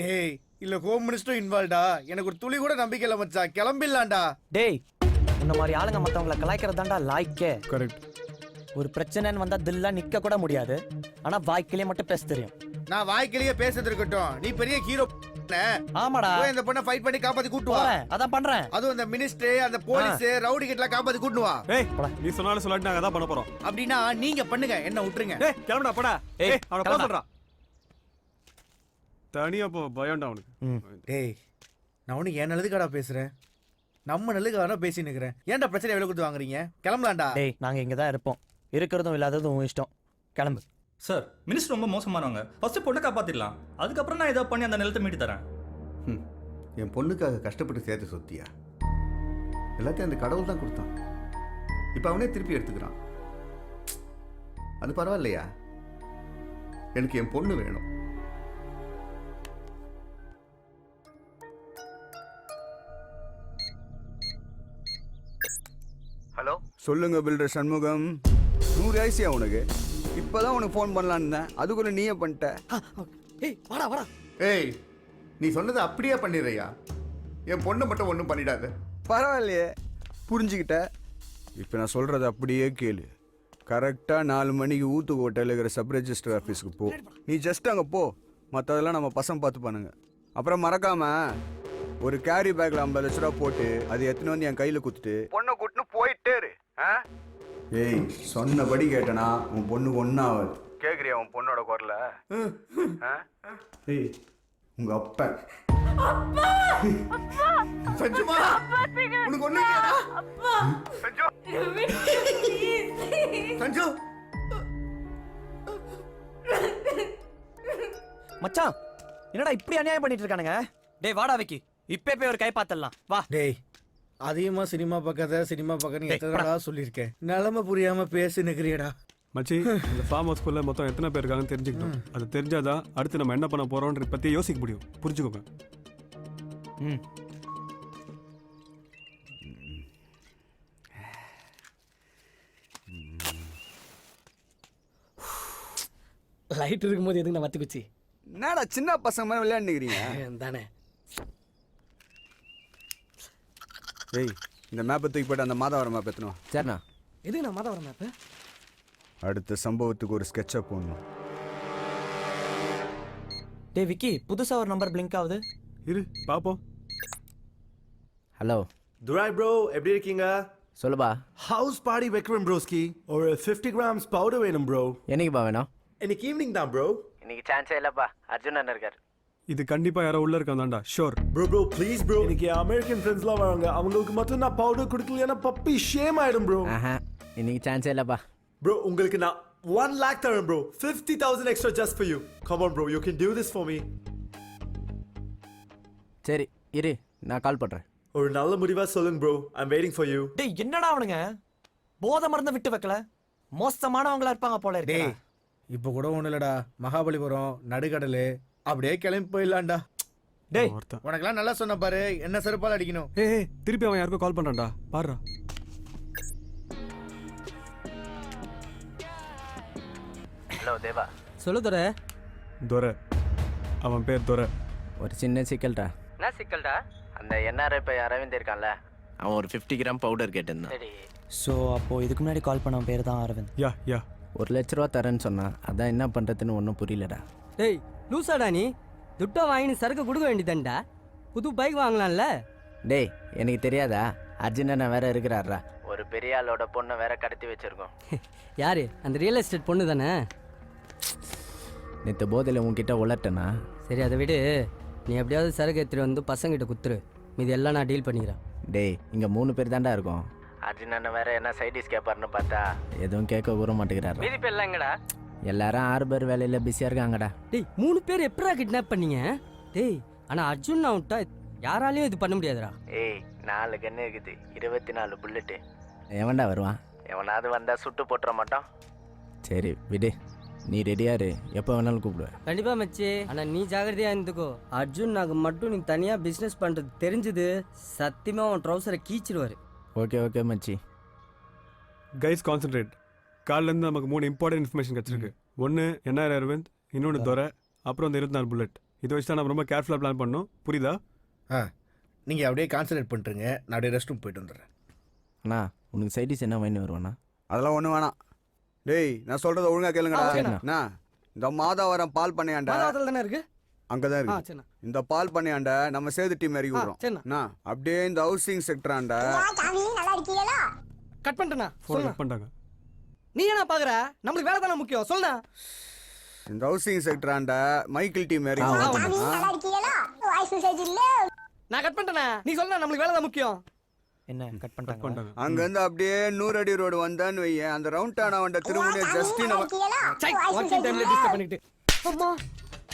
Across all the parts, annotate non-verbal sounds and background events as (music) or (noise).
டேய் இல்ல ஹோம் மினிஸ்டரும் இன்வால்வ்டா எனக்கு ஒரு துளி கூட நம்பிக்கை இல்ல மச்சான். கிளம்பிடலாம்டா. டேய் இந்த மாதிரி ஆளுங்க மத்தவங்கள கலாய்க்கிறதாண்டா லாய்க்கே கரெக்ட் ஒரு பிரச்சனைன்னு வந்தா தில்லா நிக்க கூட முடியாது. ஆனா வாய்க்கிலே மட்டும் பேச தெரியும். நான் வாய்க்கிலேயே பேசுறது இருக்கட்டும். நீ பெரிய ஹீரோ ஆமாடா. போய் இந்த பொண்ணை ஃபைட் பண்ணி காப்பாத்தி கூட்டு வா. போறேன். அதான் பண்றேன். அதுவும் அந்த மினிஸ்டர் அந்த போலீஸ் ரவுடி கிட்டலாம் காப்பாத்தி கூட்டு வா. ஏய் நீ சொன்னாலும் சொல்லாட்டி நாங்க அதான் பண்ண போறோம். அப்படின்னா நீங்க பண்ணுங்க. என்ன விட்டுருங்க. ஏய் கிளம்புடா போடா. ஏய், அவன. சொல்றான். தனியா போ பயம்டா அவனுக்கு. ம். டேய் நான் ஒண்ணு என் நல்லதுக்காடா பேசுறேன். நம்ம நல்லதுக்காக பேசி நிக்கிறேன் ஏன்டா பிரச்சனை எவ்வளவு கொடுத்து வாங்குறீங்க? கிளம்பலாம்டா. டேய் நாங்க இங்க தான் இருப்போம். இருக்கிறதும் இல்லாததும் உன் இஷ்டம். கிளம்பு. சார் மினிஸ்டர் ரொம்ப மோசமானவங்க. ஃபர்ஸ்ட் பொண்ணை காப்பாத்திடலாம். அதுக்கப்புறம் நான் ஏதாவது பண்ணி அந்த நிலத்தை மீட்டு தரேன். ம். என் பொண்ணுக்காக கஷ்டப்பட்டு சேர்த்து சொத்தியா? எல்லாத்தையும் அந்த கடவுள் தான் கொடுத்தான். இப்போ அவனே திருப்பி எடுத்துக்கிறான். அது பரவாயில்லையா? எனக்கு என் பொண்ணு வேணும். சொல்லுங்க பில்டர் சண்முகம். நூறு ஆயிசியா உனக்கு. இப்பதான் உனக்கு ஃபோன் பண்ணலான்னு இருந்தேன். அதுக்குள்ள நீயே பண்ணிட்ட. ஏய் வாடா வாடா. ஏய் நீ சொன்னதை அப்படியே பண்ணிடுறியா? என் பொண்ணை மட்டும் ஒன்றும் பண்ணிடாத. பரவாயில்லையே. புரிஞ்சுக்கிட்ட. இப்போ நான் சொல்றது அப்படியே கேளு. கரெக்டாக நாலு மணிக்கு ஊத்துக்கோட்டையில் இருக்கிற சப் ரெஜிஸ்டர் ஆஃபீஸுக்கு போ. நீ ஜஸ்ட் அங்கே போ. மற்றதெல்லாம் நம்ம பசங்க பார்த்து பண்ணுங்க. அப்புறம் மறக்காம ஒரு கேரி பேக்கில் ஐம்பது லட்ச ரூபா போட்டு அது எத்தனை வந்து என் கையில் குத்துட்டு பொண்ணை கூட்டுன்னு போயிட்டே இரு? ஏய் சொன்னபடி கேட்டனா உன் பொண்ணுக்கு ஒன்றாவது கேட்குறியா உன் பொண்ணோட குரல? (laughs) ஏய் உங்கள் அப்பன் சஞ்சுமா உனக்கு ஒண்ணு இல்லையாடா? சஞ்சு! மச்சான் என்னடா இப்படி அநியாயம் பண்ணிட்டு இருக்கானுங்க? டேய் வாடா விக்கி. இப்பே போய் ஒரு கை பாத்திரலாம் வா. டேய் அதிகமா சினிமா பார்க்காத சினிமா டேய், எத்தனை சொல்லியிருக்கேன். நிலைமை புரியாம பேசி நிக்கிறியடா. மச்சி இந்த ஃபார்ம் ஹவுஸ்க்குள்ள மொத்தம் எத்தனை பேர் இருக்காங்கன்னு தெரிஞ்சுக்கணும் அது தெரிஞ்சாதான் அடுத்து நம்ம என்ன பண்ண போறோம்ன்ற பத்தி யோசிக்க முடியும். புரிஞ்சுக்கோங்க. ம். லைட் இருக்கும்போது எதுக்கு நான் மத்து குச்சி என்னடா சின்ன பசங்க மாதிரி விளையாண்டுக்கிறீங்க தானே. ஏய் இந்த மேப்பை தூக்கி போட்டு அந்த மாதாவரம் மேப் எத்தணும் சரிண்ணா. எதுக்கு நான் மாதா மேப்பு அடுத்த சம்பவத்துக்கு ஒரு ஸ்கெட்சப் போடணும். டேய் விக்கி புதுசா ஒரு நம்பர் பிளிங்க் ஆகுது. இரு பாப்போம். ஹலோ துராய் ப்ரோ எப்படி இருக்கீங்க? சொல்லுப்பா. ஹவுஸ் பார்ட்டி வைக்கிறேன் ப்ரோஸ்கி ஒரு ஃபிஃப்டி கிராம்ஸ் பவுடர் வேணும் ப்ரோ என்னைக்குப்பா வேணும்? இன்னைக்கு ஈவினிங் தான் ப்ரோ இன்னைக்கு சான்ஸே இல்லப்பா. அர்ஜுன் அண்ணன் இருக்காரு. இது கண்டிப்பா யாரோ உள்ள இருக்காந்தாண்டா sure bro bro please bro இன்னைக்கு அமெரிக்கன் ஃப்ரெண்ட்ஸ்லாம் வராங்க. அவங்களுக்கு மட்டும் நான் பவுடர் கொடுக்கலைன்னா பப்பி ஷேம் ஆயிடும் ப்ரோ ஆஹா இன்னைக்கு சான்ஸே இல்லப்பா. ப்ரோ உங்களுக்கு நான் ஒன் லேக் தரேன் bro fifty thousand extra just for you come on bro you can do this for me சரி இரு நான் கால் பண்றேன். ஒரு நல்ல முடிவா சொல்லுங்க bro I'm waiting for you டேய் என்னடா அவனுங்க? போதை மருந்து விட்டு வைக்கல. மோசமானவங்களா இருப்பாங்க போல டேய் இருக்கு இப்போ கூட ஒண்ணு இல்லடா. மகாபலிபுரம் நடுக்கடலு அப்படியே கிளம்பி போயிடலாம்டா. டேய் ஒருத்தன். உனக்கெல்லாம் நல்லா சொன்ன பாரு என்ன செருப்பால் அடிக்கணும்? ஏய் திருப்பி அவன் யாருக்கோ கால் பண்றான்டா. பாருடா. ஹலோ தேவா. சொல்லு துரை. துரை. அவன் பேர் துரை. ஒரு சின்ன சிக்கல்டா. என்ன சிக்கல்டா? அந்த என்ஆர்ஐ இப்போ அரவிந்த் இருக்கான்ல. அவன் ஒரு ஃபிஃப்டி கிராம் பவுடர் கேட்டிருந்தான். சரி. ஸோ அப்போ இதுக்கு முன்னாடி கால் பண்ண பேர் தான் அரவிந்த். யா யா. ஒரு லட்ச ரூபா தரேன்னு சொன்னான் அதான் என்ன பண்றதுன்னு ஒன்றும் புரியலடா. டேய் லூசாடா நீ துட்டா வாங்கி சரக்கு கொடுக்க வேண்டியதான்டா புது பைக் வாங்கலாம்ல. டேய் எனக்கு தெரியாதா? அர்ஜுன் அண்ணன் வேற இருக்கிறாரா ஒரு பெரிய ஆளோட பொண்ணை வேற கடத்தி வச்சிருக்கோம். (laughs) யாரு? அந்த ரியல் எஸ்டேட் பொண்ணு தானே? நேற்று போதையில் உன்கிட்ட உலட்டனா சரி அதை விடு. நீ எப்படியாவது சரக்கு எடுத்துட்டு வந்து பசங்கிட்ட குத்துரு. மீதி எல்லாம் நான் டீல் பண்ணிக்கிறேன். டேய் இங்கே மூணு பேர் தான்டா இருக்கோம். அர்ஜுன் அண்ணன் வேற என்ன சைடிஸ் கேட்பாருன்னு பார்த்தா? எதுவும் கேட்க கூட மாட்டேங்கிறாரு மீதி பேர் எங்கடா? எல்லாரும் ஆறு பேர் வேலையில் பிஸியாக இருக்காங்கடா. டேய் மூணு பேர் எப்படா கிட்னாப் பண்ணீங்க? டேய் ஆனா அர்ஜுன் நான் விட்டா யாராலையும் இது பண்ண முடியாதுடா. ஏய் நாலு கன்று இருக்குது. இருபத்தி நாலு புல்லட்டு எவன்டா வருவான்? எவனாவது வந்தா சுட்டு போட்டுற மாட்டான். சரி விடு. நீ ரெடியா இரு. எப்போ வேணாலும் கூப்பிடுவேன். கண்டிப்பா மச்சி. ஆனா நீ ஜாகிரதையா இருந்துக்கோ. அர்ஜுன் நாங்க மட்டும் நீ தனியா பிசினஸ் பண்றது தெரிஞ்சது சத்தியமா உன் ட்ரௌசரை கீச்சிடுவாரு ஓகே ஓகே மச்சி. கைஸ் கான்சென்ட்ரேட் காலிலேருந்து நமக்கு மூணு இம்பார்ட்டன்ட் இன்ஃபர்மேஷன் கிடச்சிருக்கு. ஒன்று என்ஆர் அரவிந்த் இன்னொன்று துரை அப்புறம் இந்த இருபத்தி நாலு புல்லட் இதை வச்சு தான் நம்ம ரொம்ப கேர்ஃபுல்லாக பிளான் பண்ணோம் புரியுதா? ஆ. நீங்கள் அப்படியே கான்சன்ட்ரேட் பண்ணிட்டுருங்க நான் அப்படியே ரெஸ்ட் ரூம் போயிட்டு வந்துடுறேன். அண்ணா உனக்கு சைடிஸ் என்ன வாங்கி வருவாண்ணா அதெல்லாம் ஒன்றும் வேணாம். டேய் நான் சொல்கிறத ஒழுங்காக கேளுங்கடா. அண்ணா இந்த மாதாவரம் பால் பண்ணையாண்ட. மாதாவரத்தில் தானே இருக்கு? அங்கே தான் இருக்கு இந்த பால் பண்ணையாண்ட நம்ம சேது டீம் இறக்கி விடுறோம். அப்படியே இந்த ஹவுசிங் செக்டராண்ட கட் பண்ணிட்டேண்ணா. ஃபோன் கட் பண்ணிட்டாங்க. நீ என்ன பாக்குற? நம்மளுக்கு வேலை தானே முக்கியம். சொல்லுண்ணா இந்த ஹவுசிங் செக்டராண்ட மைக்கிள் டீம் ஆ? நான் கட் பண்ணிட்டேண்ணா நீ சொல்லுண்ணா நம்மளுக்கு வேலை தான் முக்கியம். என்ன கட் பண்ணிட்டாங்க. பண்ணிட்டாங்க அங்கேருந்து அப்படியே நூறு அடி ரோடு வந்தான்னு வையேன் அந்த ரவுண்ட் டானா வந்த திருமணிய ஜஸ்டின் சை வாக்கிங் டைம்ல டிஸ்டர்ப் பண்ணிட்டு அம்மா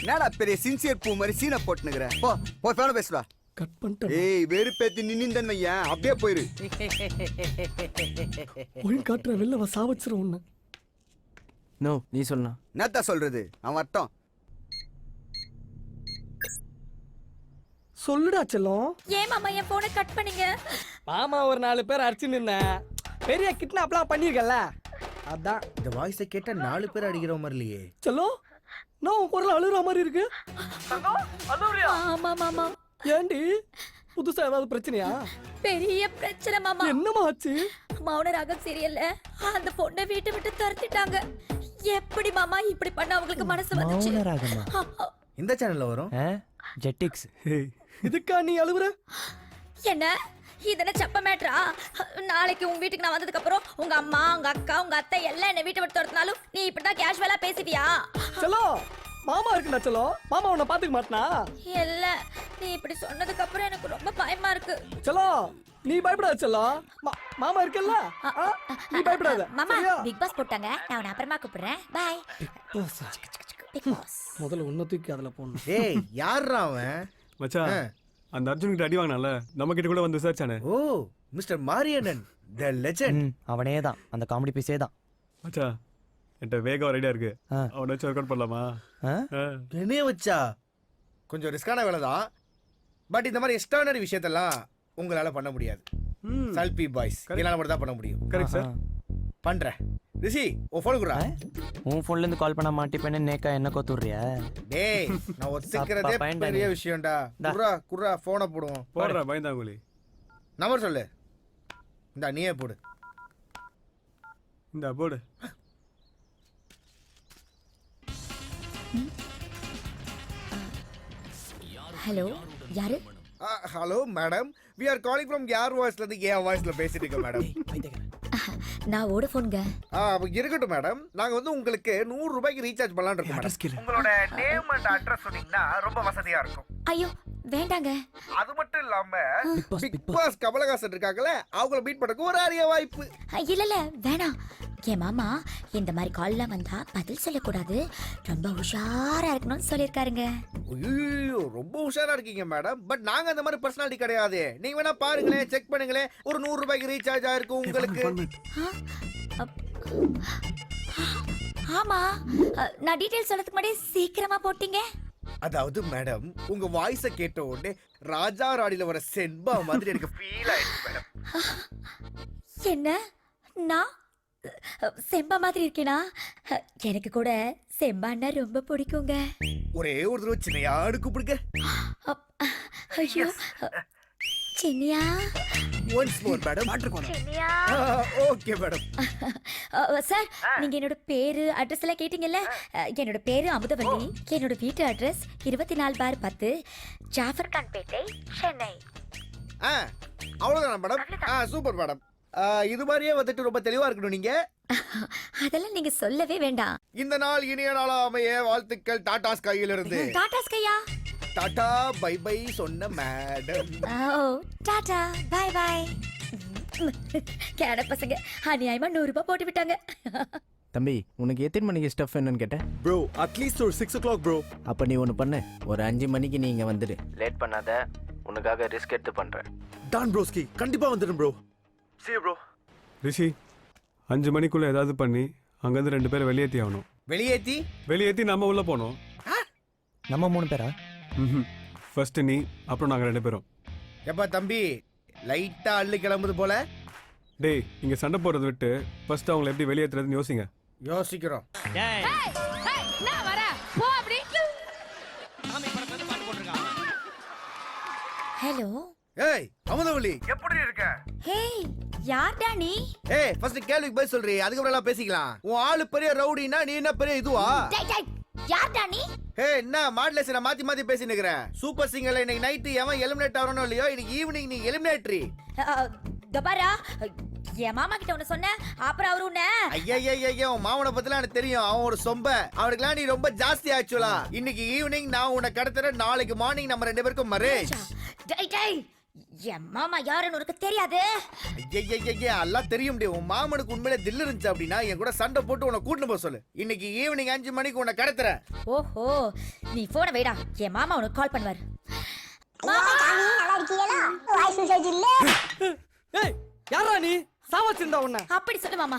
என்னடா பெரிய சின்சியர் பூ மாதிரி சீனை போட்டுனுக்குறேன் போ போ ஃபேன பேசுவா கட் பண்ணிட்டேன் ஏய் வெறுப்பேத்தி நின்னுந்தன் அப்படியே போயிரு. ஒயின் காட்டுற வெளில வா சாவச்சிரும் உன்னை. நோ நீ சொல்லணா என்னத்தா சொல்றது? அவன் வரட்டும். சொல்லுடா செல்லம். ஏன் மாமா என் போனை கட் பண்ணீங்க? மாமா ஒரு நாலு பேர் அடிச்சு நின்னேன். பெரிய கிட்னாப்லாம் பண்ணியிருக்கல அதான். இந்த வாய்ஸை கேட்டால் நாலு பேர் அடிக்கிற மாதிரி இல்லையே. செல்லம் நான் உன் குரல் அழுகுற மாதிரி இருக்கு? ஆமா மாமா. ஏண்டி? புதுசா ஏதாவது பிரச்சனையா? பெரிய பிரச்சனை மாமா. என்னமா ஆச்சு? மௌன ராகம் சீரியல்ல அந்த பொண்ணை வீட்டை விட்டு துரத்திட்டாங்க. எப்படி மாமா இப்படி பண்ண அவங்களுக்கு மனசு வந்துச்சு? மௌன ராகமா? இந்த சேனலில் வரும்? ஜெட்டிக்ஸ் இதுக்கா நீ அழுகுற என்ன? இதென்ன சப்ப மேட்ரா நாளைக்கு உங்க வீட்டுக்கு நான் வந்ததுக்கு அப்புறம் உங்க அம்மா உங்க அக்கா உங்க அத்தை எல்லாம் என்ன வீட்டை விட்டு துரத்தினாலும் நீ இப்படிதான் கேஷுவலா பேசுவியா செல்லம் மாமா இருக்குடா செல்லம் மாமா உன்னை பாத்துக்க மாட்டனா? இல்ல நீ இப்படி சொன்னதுக்கு அப்புறம் எனக்கு ரொம்ப பயமா இருக்கு. செல்லம் நீ பயப்படாத செல்லம் மா- மாமா இருக்கல்ல? நீ பயப்படாத. மாமா? பிக் பாஸ் போட்டாங்க. நான் உன்னை அப்புறமா கூப்பிடுறேன். பாய். Big boss? முதல்ல உன்னை தூக்கி அதுல போடணும். ஏய் யார்ரா அவன்? மச்சான். அந்த அர்ஜுன் கிட்ட அடி வாங்கினால நம்ம கிட்ட கூட வந்து விசாரிச்சானே ஓ மிஸ்டர் மாரியண்ணன் த லெஜண்ட். அவனே தான். அந்த காமெடி பீஸே தான். மச்சான் என்கிட்ட வேகம் ரெடியா இருக்கு. அவனை வச்சு ஒர்க் அவுட் பண்ணலாமா. என்னைய வச்சா? கொஞ்சம் ரிஸ்கான வேலை தான் பட் இந்த மாதிரி எக்ஸ்ட்ரானரி விஷயத்தெல்லாம் உங்களால பண்ண முடியாது. ம். சல்பி பாய்ஸ் என்னால மட்டும் தான் பண்ண முடியும். கரெக்ட் சார் பண்றேன். ரிஷி ஓ ஃபோன் குடுறா. உன் ஃபோன்ல இருந்து கால் பண்ண மாட்டிப்பேன்னு நேக்கா என்ன கோத்துறியா டேய் நான் ஒத்துக்கிறதே பெரிய. விஷயம்டா. குர்ரா குர்ரா ஃபோனை போடுவோம். போடுறா பயந்தாங்குழி நம்பர் சொல்லு. இந்தா நீயே போடு. இந்த போடு. ஹலோ யாரு? Hello madam. We are calling from யார் வாய்ஸ்ல இருந்து ஏன் வாய்ஸ்ல பேசிட்டு இருக்கோம் மேடம். (laughs) நான் அப்ப இருக்கட்டும் மேடம். நாங்க வந்து உங்களுக்கு நூறு ரூபாய்க்கு ரீசார்ஜ் பண்ணலாம்னு இருக்கோம் மேடம். உங்களோட நேம் அண்ட் அட்ரஸ் சொன்னீங்கன்னா ரொம்ப வசதியா இருக்கும். ஐயோ வேண்டாங்க. அது மட்டும் இல்லாம பிக் பாஸ் கமலஹாசன் இருக்காங்கல்ல அவங்கள மீட் பண்ணக்கு ஒரு அரிய வாய்ப்பு. இல்ல இல்ல வேணாம். என் மாமா இந்த மாதிரி கால்லாம் வந்தா பதில் சொல்லக்கூடாது. ரொம்ப உஷாரா இருக்கணும்னு சொல்லியிருக்காருங்க. ஐயோ ரொம்ப உஷாரா இருக்கீங்க மேடம். பட் நாங்க அந்த மாதிரி பர்சனாலிட்டி கிடையாது. நீங்க வேணா பாருங்களேன் செக் பண்ணுங்களேன். ஒரு நூறு ரூபாய்க்கு ரீசார்ஜ் ஆயிருக்கும் உங்களுக்கு. ஆமா. நான் டீடைல்ஸ் சொல்றதுக்கு முன்னாடி சீக்கிரமா போட்டீங்க. அதாவது மேடம் உங்க வாய்ஸ கேட்ட உடனே ராஜா ராணில வர சென்பா மாதிரி எனக்கு ஃபீல் ஆயிடுச்சு மேடம். என்ன? நான் செம்பா மாதிரி இருக்கேனா? எனக்கு கூட செம்பான்னா ரொம்ப பிடிக்குங்க. ஒரே ஒரு தடவை சின்னையாடு கூப்பிடுங்க ஐயோ. Chinniya? Once more madam Chinniya? Okay madam sir நீங்க என்னோட பேரு அட்ரஸ் எல்லாம் கேட்டீங்கல்ல? என்னோட பேரு அமுதவள்ளி என்னோட வீட்டு அட்ரஸ் இருபத்தி நாலு பார் பத்து ஜாஃபர் கான் பேட்டை சென்னை. ஆ அவ்வளவுதானா மேடம் ஆ சூப்பர் மேடம் இது மாதிரியே வந்துட்டு ரொம்ப தெளிவா இருக்கணும் நீங்க. (laughs) அதெல்லாம் நீங்க சொல்லவே வேண்டாம். இந்த நாள் இனிய நாளா அமைய வாழ்த்துக்கள் டாடா ஸ்கையில இருந்து டாடா ஸ்கையா? டாடா பை பை சொன்ன மேடம். ஓ டாடா பை பை. கேட பசங்க அநியாயமா நூறு ரூபாய் போட்டு விட்டாங்க. தம்பி உனக்கு எத்தனை மணிக்கு ஸ்டஃப் வேணும்னு கேட்டேன்? At least ஒரு 6 o'clock, bro. அப்போ நீ ஒன்று பண்ணு. ஒரு அஞ்சு மணிக்கு நீ இங்கே வந்துடு. லேட் பண்ணாத. உனக்காக ரிஸ்க் எடுத்து பண்ணுறேன் Done, broski. கண்டிப்பா வந்துடும் bro. You, bro. ரிஷி அஞ்சு மணிக்குள்ள ஏதாவது பண்ணி அங்கேருந்து ரெண்டு பேரை வெளியேற்றி ஆகணும். வெளியேத்தி? வெளியேற்றி நம்ம உள்ள போனோம் நம்ம மூணு பேரா? ம் ஃபர்ஸ்ட் நீ அப்புறம் நாங்கள் ரெண்டு பேரும். எப்பா தம்பி லைட்டா அள்ளு கிளம்புது போல? டேய் இங்கே சண்டை போடுறத விட்டு ஃபர்ஸ்ட் அவங்கள எப்படி வெளியேற்றுறதுன்னு யோசிங்க. யோசிக்கிறோம். நான் வரேன். போ அப்படி. ஹலோ. ஏய் அமுதவள்ளி. எப்படி இருக்க? ஹே யார்டா நீ? ஏய் ஃபர்ஸ்ட் கேள்விக்கு பதில் சொல்றீ அதுக்கப்புறம் எல்லாம் பேசிக்கலாம். உன் ஆளு பெரிய ரவுடினா நீ என்ன பெரிய இதுவா? டேய் டேய் யார்டா நீ? ஹே என்ன மாடலேஷன் மாத்தி மாத்தி பேசி நிக்கிறேன் சூப்பர் சிங்கர்ல இன்னைக்கு நைட்டு எவன் எலிமினேட் ஆகணும் இல்லையோ இன்னைக்கு ஈவினிங் நீ எலிமினேட்ரி கபாரா என் மாமா கிட்ட ஒன்னு சொன்ன அப்புறம் அவரு உன்ன? ஐயா உன் மாவனை பத்திலாம் எனக்கு தெரியும் அவன் ஒரு சொம்ப. அவனுக்குலாம் நீ ரொம்ப ஜாஸ்தி ஆச்சுலா இன்னைக்கு ஈவினிங் நான் உன்னை கடத்துறேன் நாளைக்கு மார்னிங் நம்ம ரெண்டு பேருக்கும் மரேஜ் டேய் டேய் என் மாமா யாருன்னு உனக்கு தெரியாது? எல்லாம் தெரியும் முடியும் உன் மாமனுக்கு உண்மையிலே தில்லு இருந்துச்சு அப்படின்னா என் கூட சண்டை போட்டு உன்னை கூட்டிட்டு போக சொல்லு. இன்னைக்கு ஈவினிங் அஞ்சு மணிக்கு உன்னை கடத்துறேன். ஓஹோ நீ போன வைடா. என் மாமா உனக்கு கால் பண்ணுவார். யாரா நீ சாவச்சிருந்தா உன்ன. அப்படி சொல்லு மாமா.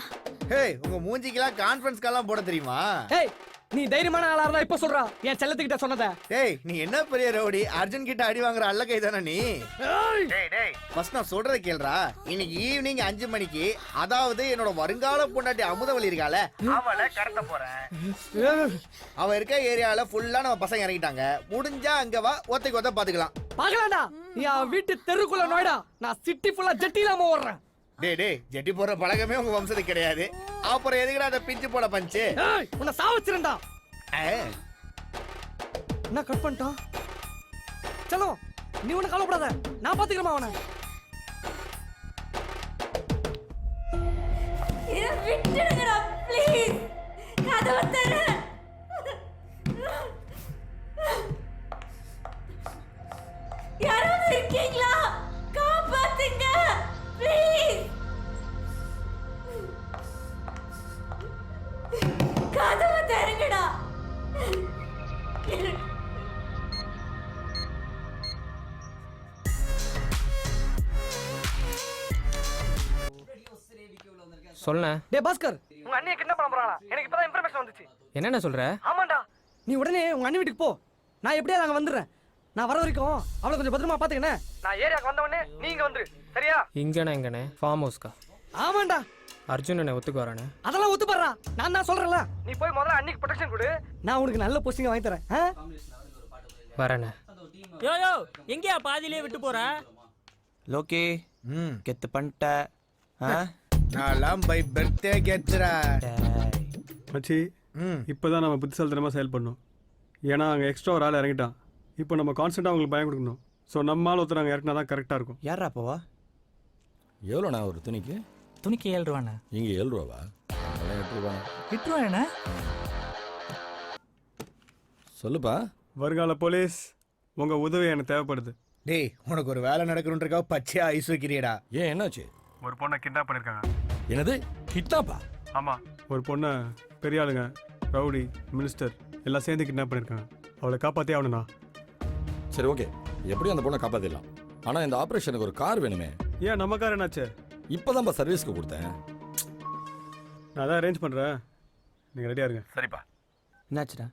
ஹே உங்க மூஞ்சிக்கெல்லாம் கான்ஃபரன்ஸ் கால்லாம் போட தெரியுமா? நீ தைரியமான ஆளா இருந்தா இப்ப சொல்றா. என் செல்லத்துக்கிட்ட சொன்னத. டேய் நீ என்ன பெரிய ரவுடி? அர்ஜுன் கிட்ட அடி வாங்குற அல்ல கை தானே நீ? டேய் டேய். ஃபர்ஸ்ட் நான் சொல்றத கேளுடா. இன்னைக்கு ஈவினிங் அஞ்சு மணிக்கு அதாவது என்னோட வருங்கால பொண்டாட்டி அமுதவள்ளி இருக்கால அவளை கடத்த போறேன். அவ இருக்க ஏரியால ஃபுல்லா நம்ம பசங்க இறங்கிட்டாங்க. முடிஞ்சா அங்க வா ஒத்தைக்கு ஒத்த பாத்துக்கலாம். பாக்கலாம்டா. நீ அவன் வீட்டு தெருக்குள்ள நோய்டா. நான் சிட்டி ஃபுல்லா ஜெட்டி இல்லாம ஓடுறேன். டேய் டேய் ஜெட்டி போடுற பழக்கமே உங்க வம்சத்துக்கு கிடையாது. அப்புறம் எதுக்குடா அதை பிஞ்சு போட பஞ்சு? உன்னை சாவச்சிருந்தா. என்ன கட் பண்ணிட்டான்? சலோ நீ ஒண்ணு கவலைப்படாத. நான் பாத்துக்கிறேன் அவனை. விட்டுடுங்கடா ப்ளீஸ் கதவை தர யாராவது இருக்கீங்களா சொல்ல டேய் பாஸ்கர். உங்க அண்ணியை கிண்டப் பண்ண போறாங்களா? எனக்கு இப்பதான் இன்ஃபர்மேஷன் வந்துச்சு. என்னென்ன சொல்ற? ஆமாண்டா. நீ உடனே உங்க அண்ணி வீட்டுக்கு போ. நான் எப்படியா அங்க வந்துடுறேன். நான் வர வரைக்கும் அவளை கொஞ்சம் பத்திரமா பாத்துக்கண்ணே. நான் ஏரியாக்கு வந்த உடனே நீங்க வந்துரு. சரியா? இங்கன இங்கனே ஃபார்ம் ஹவுஸ்க்கா ஆமாண்டா. அர்ஜுன் என்ன ஒத்துக்கு வரானே. அதெல்லாம் ஒத்துப்படுறா நான் தான் சொல்றேன்ல. நீ போய் முதல்ல அன்னைக்கு ப்ரொடெக்ஷன் கொடு. நான் உனக்கு நல்ல போஸ்டிங் வாங்கி தரேன். ஆ? வரேனே யோ யோ எங்கயா பாதியிலே விட்டு போற? லோகி ம். கெத்து பண்ணிட்ட ஆ? நான்லாம் பை பர்த்டே டேய். மச்சி ம். இப்போதான் நம்ம புத்திசாலித்தனமாக செயல்படணும் ஏன்னா அங்கே எக்ஸ்ட்ரா ஒரு ஆள் இறங்கிட்டான். இப்போ நம்ம கான்ஸ்டன்ட்டாக அவங்களுக்கு பயம் கொடுக்கணும். ஸோ நம்ம ஆள் ஒருத்தர் அங்கே இறக்குனா தான் கரெக்டாக இருக்கும். யார்ரா போவா எவ்வளோண்ணா ஒரு துணிக்கு? துணிக்கு ஏழு ரூபாண்ணா. இங்கே ஏழு ரூபாவா? அதெல்லாம் எட்டு ரூபாண்ணா எட்டு ரூபாண்ணா? சொல்லுப்பா. வருங்கால போலீஸ் உங்கள் உதவி எனக்கு தேவைப்படுது. டேய் உனக்கு ஒரு வேலை நடக்கணுன்றக்கா பச்சையா ஐஸ் வைக்கிறியடா. ஏன் என்னாச்சு? ஒரு பொண்ணை கிண்டா பண்ணியிருக்காங்க என்னது? கிட்னாப்பா ஆமாம் ஒரு பொண்ணை பெரிய ஆளுங்க ரவுடி மினிஸ்டர் எல்லாம் சேர்ந்து கிட்னாப் பண்ணியிருக்காங்க அவளை காப்பாற்றே ஆகணுண்ணா சரி ஓகே எப்படியும் அந்த பொண்ணை காப்பாற்றிடலாம் ஆனால் இந்த ஆப்ரேஷனுக்கு ஒரு கார் வேணுமே. ஏன் நம்ம கார் என்னாச்சு? இப்போதான்ப்பா சர்வீஸ்க்கு கொடுத்தேன். நான் அதான் அரேஞ்ச் பண்ணுறேன் நீங்கள் ரெடியாக இருங்க. சரிப்பா. என்னாச்சுடா?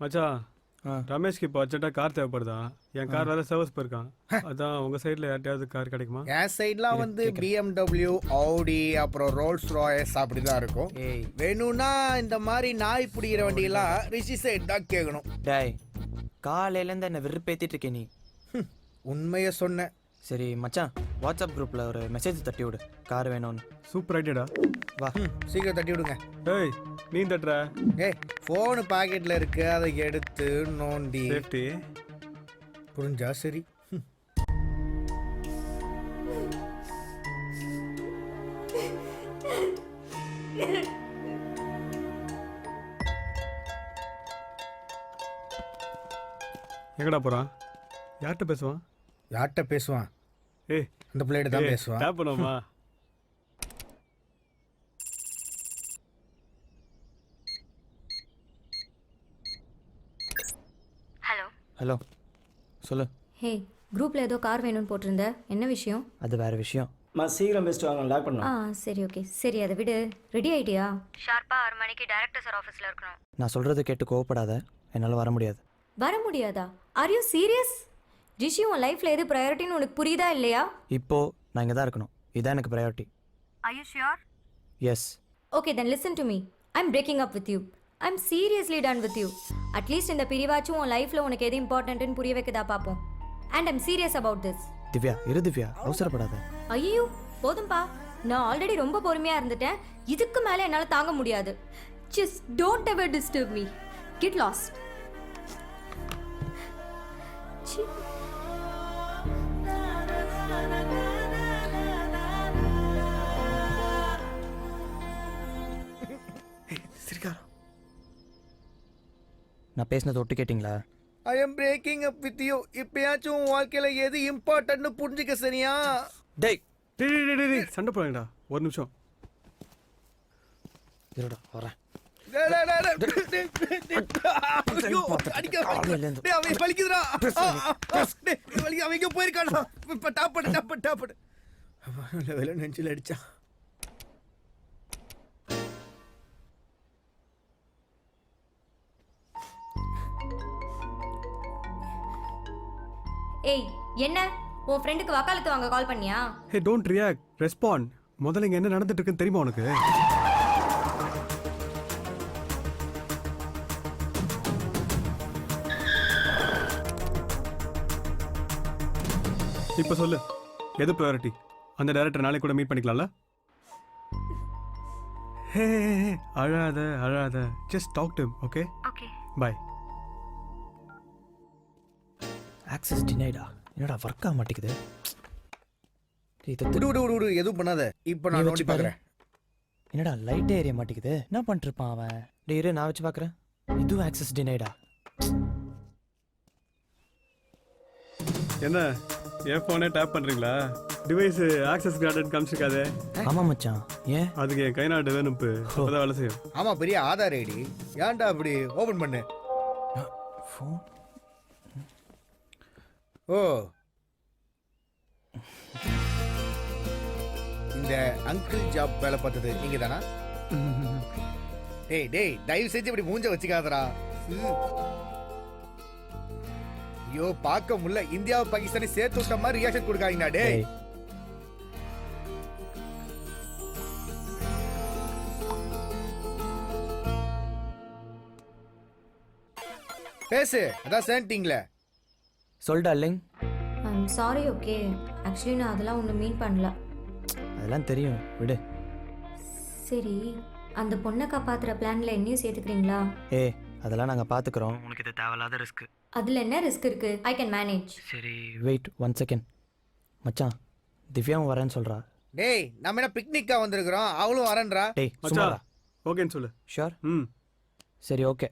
மச்சான். ரமேஷ்க்கு இப்போ அர்ஜென்ட்டாக கார் தேவைப்படுதா? என் கார் வேறு சர்வீஸ் போயிருக்கான். அதான் உங்கள் சைடில் யார்ட்டையாவது கார் கிடைக்குமா? என் சைட்லாம் வந்து பிஎம்டபிள்யூ ஆடி அப்புறம் ரோல்ஸ் ராயஸ் அப்படிதான் இருக்கும். ஏய். வேணும்னா இந்த மாதிரி நாய் பிடிக்கிற வண்டியெல்லாம் ரிஷி சைட் தான் கேட்கணும் டேய் காலையிலேருந்து என்ன வெறுப்பேத்திட்டு இருக்கே நீ. உண்மையை சொன்னேன். சரி மச்சான். வாட்ஸ்அப் குரூப்பில் ஒரு மெசேஜ் தட்டி விடு. கார் வேணும்னு. சூப்பர் ஐடியாடா. வா. சீக்கிரம் தட்டி விடுங்க. ஏய் நீ தட்டுற? ஏய் ஃபோனு பாக்கெட்ல இருக்கு. அதை எடுத்து நோண்டி. சேஃப்டி புரிஞ்சா? சரி. எங்கடா போகிறான் யார்கிட்ட பேசுவான்? யார்கிட்ட பேசுவான்? ஏய் அந்த பிள்ளைகிட்ட தான் பேசுவான் tap பண்ணுவோமா? ஹலோ ஹலோ சொல்லு. ஹே குரூப்ல ஏதோ கார் வேணும்னு போட்டிருந்த. என்ன விஷயம்? அது வேற விஷயம். சீக்கிரம் பெஸ்ட் வாங்க லாக் ஆ சரி ஓகே சரி அதை விடு. ரெடி ஆயிட்டியா? ஷார்ப்பா ஆறு மணிக்கு டைரக்டர் சார் ஆஃபீஸில் இருக்கணும். நான் சொல்கிறத கேட்டு கோவப்படாத. என்னால் வர முடியாது. வர முடியாதா? ஆர் யூ சீரியஸ் ரிஷி உன் லைஃப்ல எது ப்ரையாரிட்டின்னு உனக்கு புரியுதா இல்லையா? இப்போ நான் இங்கே தான் இருக்கணும். இதான் எனக்கு priority I you sure yes okay then listen to me I'm breaking up with you I'm seriously done with you at least இந்த பிரிவாச்சும் உன் லைஃப்ல உனக்கு எது இம்பார்ட்டன்ட்னு புரிய வைக்கதா பார்ப்போம் and I'm serious about this Divya இரு திவ்யா அவசரப்படாத. ஐயோ போதும்பா. நான் ஆல்ரெடி ரொம்ப பொறுமையா இருந்துட்டேன். இதுக்கு மேல என்னால தாங்க முடியாது. Just don't ever disturb me get lost நான் பேசினது ஒட்டு கேட்டிங்களா? I am breaking up with you இப்பயாச்சும் உன் வாழ்க்கையில எது இம்பார்ட்டன்ட்னு புரிஞ்சுக்க சரியா டேய் டேய் டேய், டேய் டேய் சண்டை போடாங்கடா ஒரு நிமிஷம். இருடா வரேன். நெஞ்சில் அடிச்சா ஏய் என்ன? உன் ஃப்ரெண்டுக்கு வக்காலத்து வாங்க கால் பண்ணியா? ஹே டோன்ட் ரியாக்ட் ரெஸ்பாண்ட் முதல்ல இங்க என்ன நடந்துட்டு இருக்குன்னு தெரியுமா உனக்கு? இப்போ சொல்லு. எது ப்ரையாரிட்டி அந்த டைரக்டர் நாளைக்கு கூட மீட் பண்ணிக்கலாம்ல? ஹே அழாத அழாத. Just talk to okay okay bye access டினைடா என்னடா ஒர்க் ஆக மாட்டேங்குது இதை விடு விடு விடு விடு. எதுவும் பண்ணாத. இப்போ நான் வச்சு நோண்டி பார்க்குறேன் என்னடா லைட்டே எரிய மாட்டேங்குது என்ன பண்ணிட்டு இருப்பான் அவன்? டேய் இரு நான் வச்சு பார்க்குறேன் இதுவும் ஆக்சஸ் டினைடா என்ன? என் ஃபோனே டேப் பண்ணுறீங்களா டிவைஸ் ஆக்சஸ் கிராடட் காமிச்சிருக்காதே. ஆமா மச்சான். ஏன்? அதுக்கு என் கை நாட்டு வேணும் அப்பதான் வேலை செய்யும். ஆமா பெரிய ஆதார் ஐடி. ஏன்டா அப்படி ஓபன் பண்ணு? ஃபோன் ஓ. இந்த அங்கிள் ஜாப் வேலை பார்த்தது நீங்க தானா (laughs) டேய் டேய் தயவு செஞ்சு இப்படி மூஞ்ச வச்சுக்காதடா. ஐயோ பார்க்க முடியல. இந்தியாவை பாகிஸ்தானை சேர்த்து விட்ட மாதிரி ரியாக்ஷன் கொடுக்காதீங்கடா டேய். டேய் பேசு அதான் சேர்ந்துட்டீங்களே சொல் darling I'm sorry okay actually நான் அதெல்லாம் ஒன்றும் மீன் பண்ணல. அதெல்லாம் தெரியும். விடு. சரி அந்த பொண்ணை காப்பாத்துற பிளான்ல என்னையும் சேர்த்துக்கிறீங்களா? ஏ அதெல்லாம் நாங்கள் பார்த்துக்குறோம் உனக்கு இது தேவையில்லாத ரிஸ்க் அதுல என்ன ரிஸ்க் இருக்கு? ஐ கேன் மேனேஜ் சரி. வெயிட் ஒன் செகண்ட் மச்சான் திவ்யாவும் வரேன்னு சொல்கிறா டேய் நம்ம என்ன பிக்னிக்கா வந்திருக்கிறோம்? அவளும் வரேன்றா. டேய் மச்சான் ஓகேன்னு சொல்லு. ஷோர் ம். சரி ஓகே